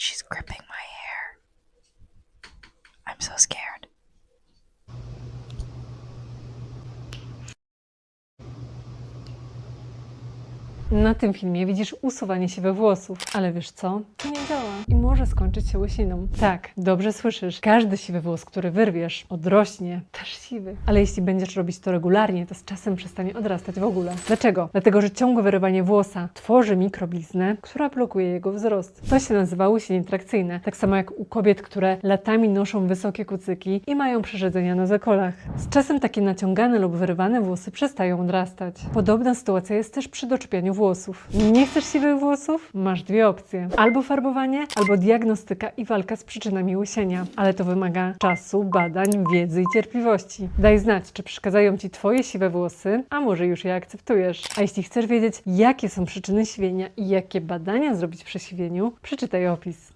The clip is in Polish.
She's gripping Na tym filmie widzisz usuwanie siwych włosów, ale wiesz co? To nie działa i może skończyć się łysiną. Tak, dobrze słyszysz. Każdy siwy włos, który wyrwiesz, odrośnie, też siwy. Ale jeśli będziesz robić to regularnie, to z czasem przestanie odrastać w ogóle. Dlaczego? Dlatego, że ciągłe wyrywanie włosa tworzy mikrobliznę, która blokuje jego wzrost. To się nazywa łysienie trakcyjne. Tak samo jak u kobiet, które latami noszą wysokie kucyki i mają przerzedzenia na zakolach. Z czasem takie naciągane lub wyrywane włosy przestają odrastać. Podobna sytuacja jest też przy doczepianiu włosów. Nie chcesz siwych włosów? Masz dwie opcje. Albo farbowanie, albo diagnostyka i walka z przyczynami łysienia. Ale to wymaga czasu, badań, wiedzy i cierpliwości. Daj znać, czy przeszkadzają Ci Twoje siwe włosy, a może już je akceptujesz. A jeśli chcesz wiedzieć, jakie są przyczyny siwienia i jakie badania zrobić przy siwieniu, przeczytaj opis.